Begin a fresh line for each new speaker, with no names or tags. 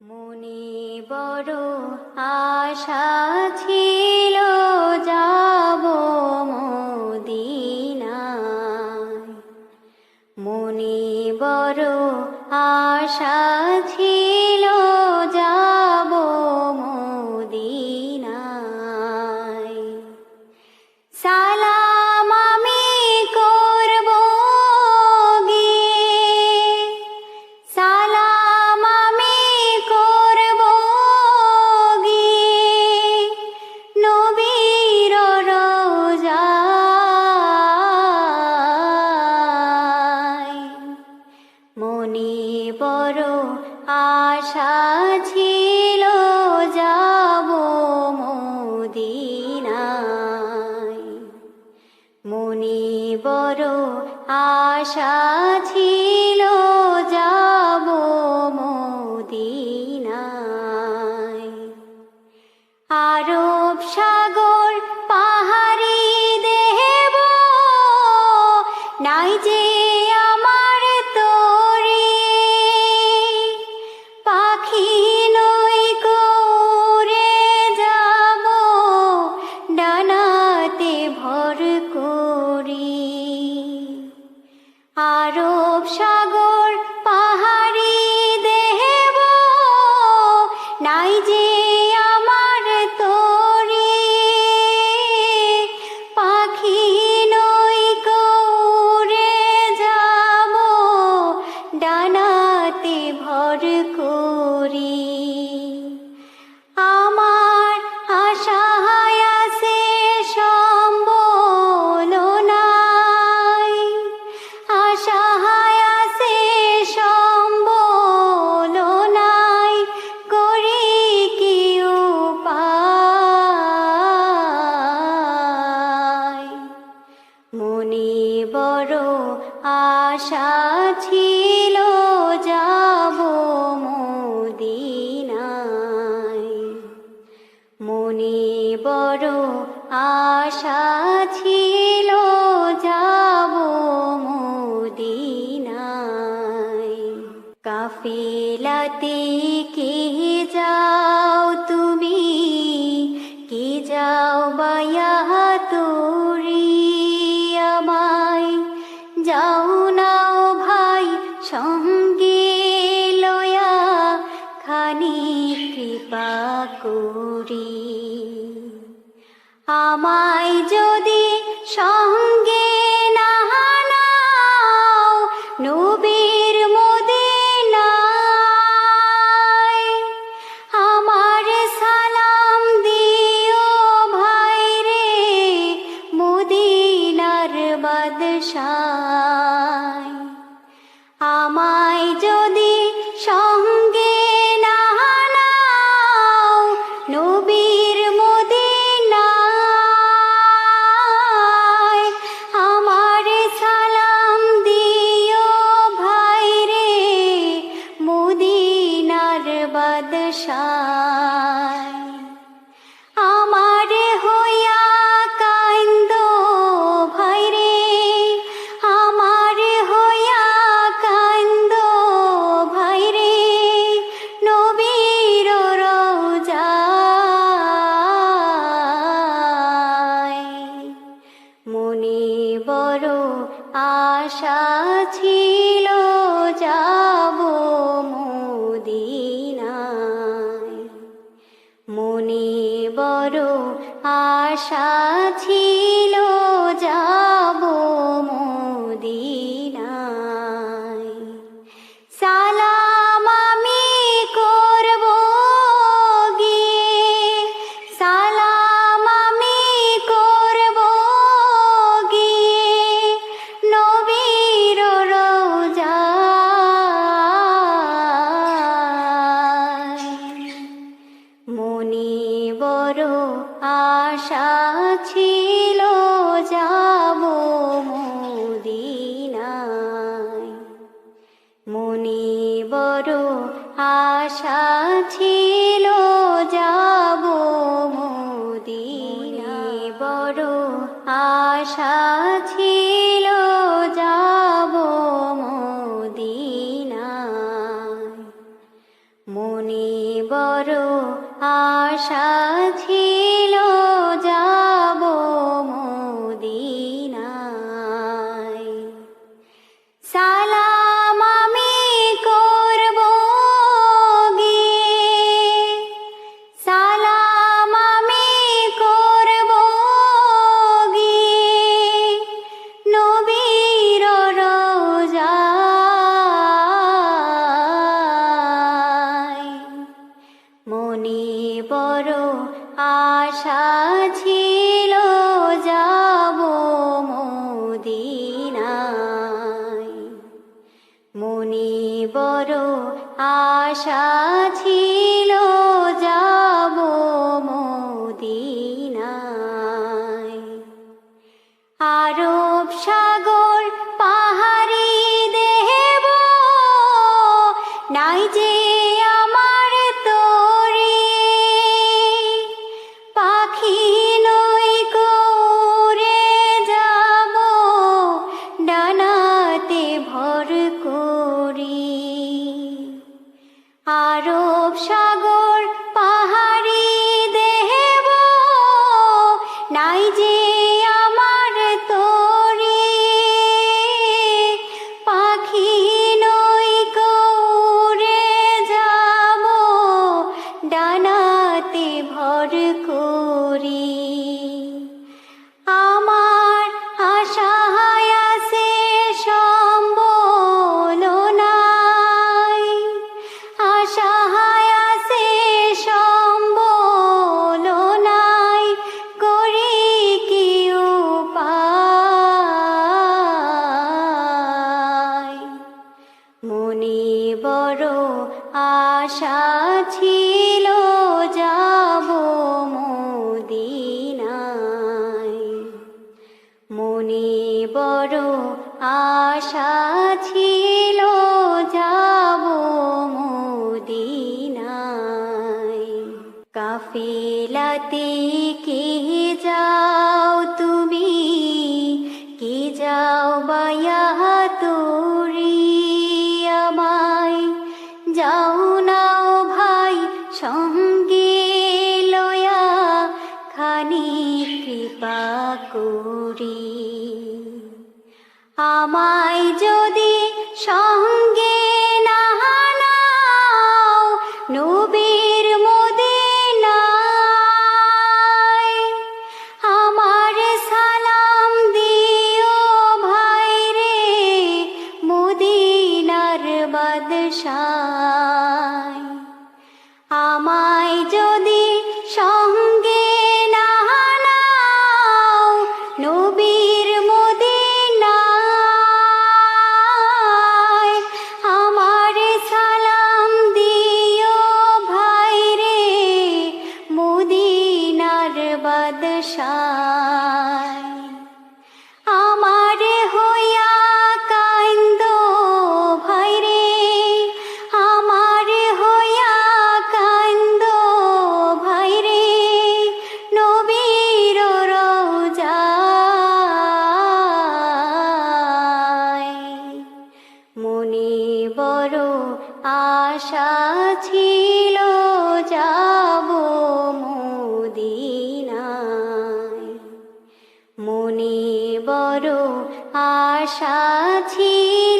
মনে বড় আশা আশা ছিল। তাই যে মনে বড় আশা ছিল যাব মোদিনায়। মনে বড় আশা ছিল যাব মোদিনায়। কাফিলাতে কে 妈妈 আশা ছিল যাব মোদিনায়। করব গিয়ে। সালাম আমি নবীর রোজা। মনির বড় আশা ছিল যাব মোদিনায়। মনে বড় আশা ছিল যাব মোদিনে বড় আশা ছিল মাঝি বড় আশা ছিল যাব মোদিনায়। মনে বড় আশা ছিল যাব মোদিনায়। কাফিলাতে কে যা জানি কৃপা করি। আমায় যদি সঙ্গে 沙提。